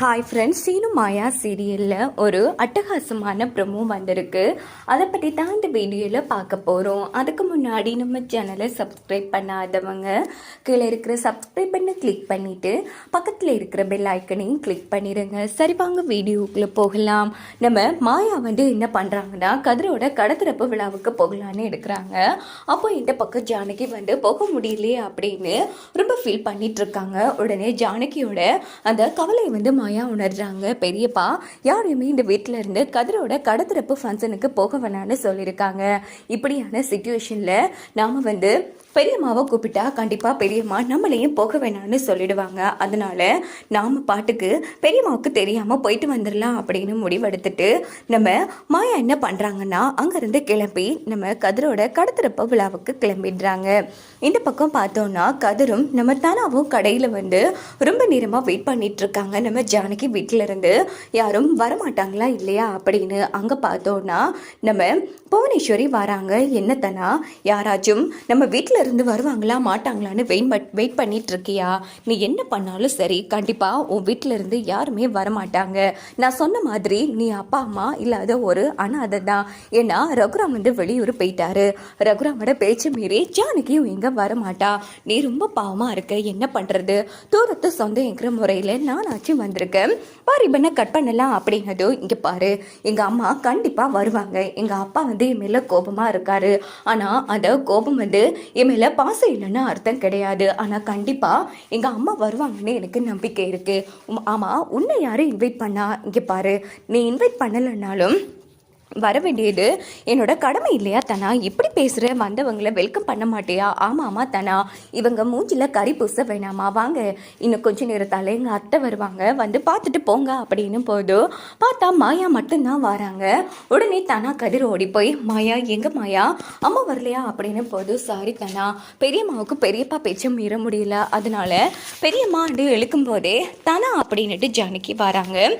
Hi friends Seenu மாயா சீரியலில் ஒரு அட்டகாசமான ப்ரமோ வந்திருக்கு. அதை பற்றி தான் இந்த வீடியோவில் பார்க்க போகிறோம் அதுக்கு முன்னாடி நம்ம சேனலை சப்ஸ்கிரைப் பண்ணாதவங்க கீழே இருக்கிற சப்ஸ்கிரைப் பண்ண கிளிக் பண்ணிவிட்டு பக்கத்தில் இருக்கிற பெல் ஐக்கனையும் கிளிக் பண்ணிடுங்க சரி வாங்க வீடியோக்குள்ளே போகலாம். நம்ம மாயா வந்து என்ன பண்ணுறாங்கன்னா கதிரோட கடத்திறப்பு விழாவுக்கு போகலான்னு எடுக்கிறாங்க. அப்போ இந்த பக்கம் ஜானகி வந்து போக முடியலையே அப்படின்னு ரொம்ப ஃபீல் பண்ணிகிட்ருக்காங்க இருக்காங்க. உடனே ஜானகியோட அந்த கவலையை வந்து மாயா உணர்றாங்க பெரியப்பா. யாரையுமே இந்த வீட்டில் இருந்து கதிரோட கடத்திறப்பு ஃபங்க்ஷனுக்கு போக வேணான்னு சொல்லியிருக்காங்க. இப்படியான சுச்சுவேஷனில் நாம் வந்து பெரியம்மாவை கூப்பிட்டா கண்டிப்பாக பெரியம்மா நம்மளையும் போக வேணாம்னு சொல்லிடுவாங்க. அதனால நாம் பாட்டுக்கு பெரியம்மாவுக்கு தெரியாமல் போயிட்டு வந்துடலாம் அப்படின்னு முடிவெடுத்துட்டு நம்ம மாயா என்ன பண்ணுறாங்கன்னா அங்கேருந்து கிளம்பி நம்ம கதிரோட கடத்திறப்பு விழாவுக்கு கிளம்பிடுறாங்க. இந்த பக்கம் பார்த்தோன்னா கதிரும் நம்ம தனாவும் கடையில் வந்து ரொம்ப நேரமாக வெயிட் பண்ணிட்டு இருக்காங்க நம்ம ஜானகி வீட்டிலேருந்து யாரும் வரமாட்டாங்களா இல்லையா அப்படின்னு அங்கே பார்த்தோன்னா நம்ம புவனேஸ்வரி வராங்க. என்னத்தனா யாராச்சும் நம்ம வீட்டில் இருந்து வருவாங்களா மாட்டாங்களான்னு வெயிட் வெயிட் பண்ணிட்டு இருக்கியா நீ என்ன பண்ணாலும் சரி கண்டிப்பாக உன் வீட்டில் இருந்து யாருமே வரமாட்டாங்க. நான் சொன்ன மாதிரி நீ அப்பா அம்மா இல்லாத ஒரு அனாதை தான். ஏன்னா ரகுராம் வந்து வெளியூர் போயிட்டாரு. ரகுராமோட பேச்சு மீறி ஜானகியும் இங்கே வரமாட்டா. நீ ரொம்ப பாவமாக இருக்க என்ன பண்ணுறது தூரத்து சொந்தம் என்கிற முறையில் நானாச்சும் வந்திருக்கேன். பாரு பாரிபனை கட் பண்ணலாம் அப்படின்னதும் இங்கே பாரு. எங்கள் அம்மா கண்டிப்பாக வருவாங்க. எங்கள் அப்பா வந்து என் மேலே கோபமாக இருக்காரு. ஆனால் அந்த கோபம் வந்து என் மேலே பாசம் இல்லைன்னா அர்த்தம் கிடையாது. ஆனால் கண்டிப்பாக எங்கள் அம்மா வருவாங்கன்னு எனக்கு நம்பிக்கை இருக்குது ஆமாம் உன்னை யாரும் இன்வைட் பண்ணா? இங்கே பாரு. நீ இன்வைட் பண்ணலைன்னாலும் வர வேண்டியது. என்னோட கடமை இல்லையா தனா? இப்படி பேசுகிற வந்தவங்களை வெல்கம் பண்ண மாட்டியா? ஆமாம் ஆமாம் தனா. இவங்க மூஞ்சில் கறி பூச வேணாமா? வாங்க. இன்னும் கொஞ்ச நேரத்தால் எங்கள் அத்தை வருவாங்க. வந்து பார்த்துட்டு போங்க அப்படின்னு போதும் பார்த்தா மாயா மட்டும்தான் வராங்க. உடனே தனா கதிர் ஓடி போய் மாயா எங்கள் மாயா? அம்மா வரலையா? அப்படின்னு போதும் சாரி தனா. பெரியம்மாவுக்கு பெரியப்பா பேச்ச மீற முடியல. அதனால பெரியம்மா வந்து இழுக்கும் போதே தனா அப்படின்னுட்டு ஜானகி வராங்க.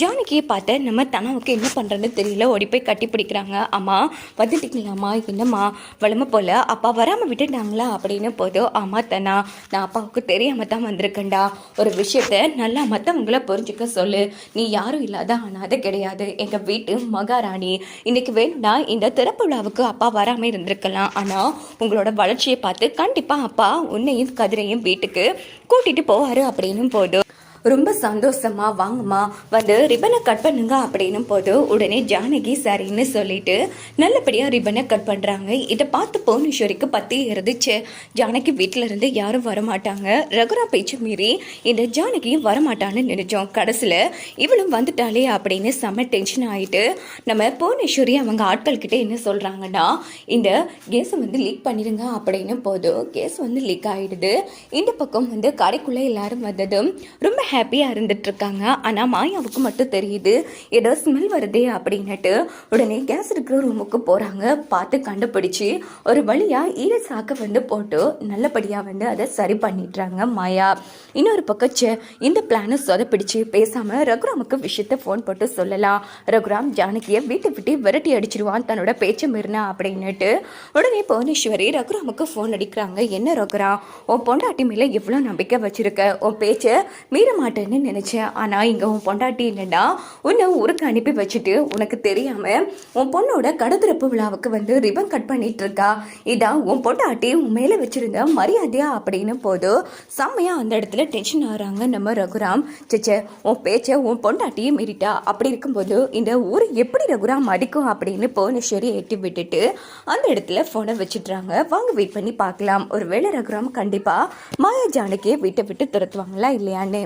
ஜானகியை பார்த்து நம்ம தனாவுக்கு என்ன பண்ணுறதுன்னு தெரியல. ஓடி போய் கட்டி பிடிக்கிறாங்க. அம்மா வந்துட்டீங்களாம்மா என்னம்மா? வளமை போல் அப்பா வராமல் விட்டுட்டாங்களா? அப்படின்னு போதும் அம்மா தனா நான் அப்பாவுக்கு தெரியாமல் தான் வந்திருக்கேன்டா. ஒரு விஷயத்த நல்லா மற்றவங்கள புரிஞ்சுக்க சொல்லு. நீ யாரும் இல்லாத அனாதை கிடையாது. எங்கள் வீட்டு மகாராணி. இன்னைக்கு வேணும்னா இந்த திறப்பு விழாவுக்கு அப்பா வராமல் இருந்திருக்கலாம். ஆனால் உங்களோட வளர்ச்சியை பார்த்து கண்டிப்பாக அப்பா உன்னையும் கதிரையும் வீட்டுக்கு கூட்டிகிட்டு போவார். அப்படின்னு போதும் ரொம்ப சந்தோஷமா வாங்கம்மா வந்து ரிப்பனை கட் பண்ணுங்க அப்படின்னும் போது உடனே ஜானகி சரின்னு சொல்லிட்டு நல்லபடியாக ரிப்பனை கட் பண்ணுறாங்க இதை பார்த்து புவனேஸ்வரிக்கு பற்றி இருந்துச்சு. ஜானகி வீட்டில் இருந்து யாரும் வரமாட்டாங்க. ரகுரா பேச்சு மீறி இந்த ஜானகியும் வரமாட்டான்னு நினைச்சோம். கடைசியில் இவளும் வந்துட்டாளே அப்படின்னு செம்ம டென்ஷன் ஆகிட்டு நம்ம புவனேஸ்வரி அவங்க ஆட்கள்கிட்ட என்ன சொல்கிறாங்கன்னா இந்த கேஸை வந்து லீக் பண்ணிடுங்க அப்படின்னு போதும் கேஸ் வந்து லீக் ஆகிடுது இந்த பக்கம் வந்து கடைக்குள்ளே எல்லாரும் வந்ததும் ரொம்ப ஹாப்பியாக இருந்துட்டுருக்காங்க. ஆனால் மாயாவுக்கு மட்டும் தெரியுது ஏதோ ஸ்மெல் வருதே அப்படின்னுட்டு. உடனே கேஸ் இருக்கிற ரூமுக்கு போகிறாங்க பார்த்து கண்டுபிடிச்சி ஒரு வழியாக ஈர சாக்கை வந்து போட்டு நல்லபடியாக வந்து அதை சரி பண்ணிடுறாங்க மாயா. இன்னொரு பக்கம் சே இந்த பிளானை சொதப்பிடிச்சு பேசாமல் ரகுராமுக்கு விஷயத்த ஃபோன் போட்டு சொல்லலாம். ரகுராம் ஜானகியை வீட்டை விட்டு விரட்டி அடிச்சிருவான் தன்னோட பேச்சை மீறினா அப்படின்னுட்டு. உடனே புவனேஸ்வரி ரகுராமுக்கு ஃபோன் அடிக்கிறாங்க. என்ன ரகுராம் உன் பொண்டாட்டி மேலே எவ்வளோ நம்பிக்கை வச்சுருக்க? உன் பேச்சை மீற மாட்டேன்னு நினச்சேன். ஆனால் இங்கே உன் பொண்டாட்டி இல்லைடா உன்னை ஊருக்கு அனுப்பி வச்சுட்டு உனக்கு தெரியாமல் உன் பொண்ணோட கடத்திறப்பு விழாவுக்கு வந்து ரிபன் கட் பண்ணிட்டு இருக்கா. இதான் உன் பொண்டாட்டி உன் மேலே வச்சிருந்த மரியாதையா அப்படின்னு போது செம்மையா அந்த இடத்துல டென்ஷன் ஆகிறாங்க நம்ம ரகுராம். சச்சே உன் பேச்சை உன் பொண்டாட்டியும் மீறிட்டா. அப்படி இருக்கும்போது இந்த ஊர் எப்படி ரகுராம் அடிக்கும் அப்படின்னு புவனேஸ்வரி எட்டி விட்டுட்டு அந்த இடத்துல ஃபோனை வச்சுட்றாங்க. வாங்க வெயிட் பண்ணி பார்க்கலாம். ஒரு வேளை ரகுராம் கண்டிப்பாக மாயா ஜானகியை வீட்டை விட்டு துரத்துவாங்களா இல்லையான்னு.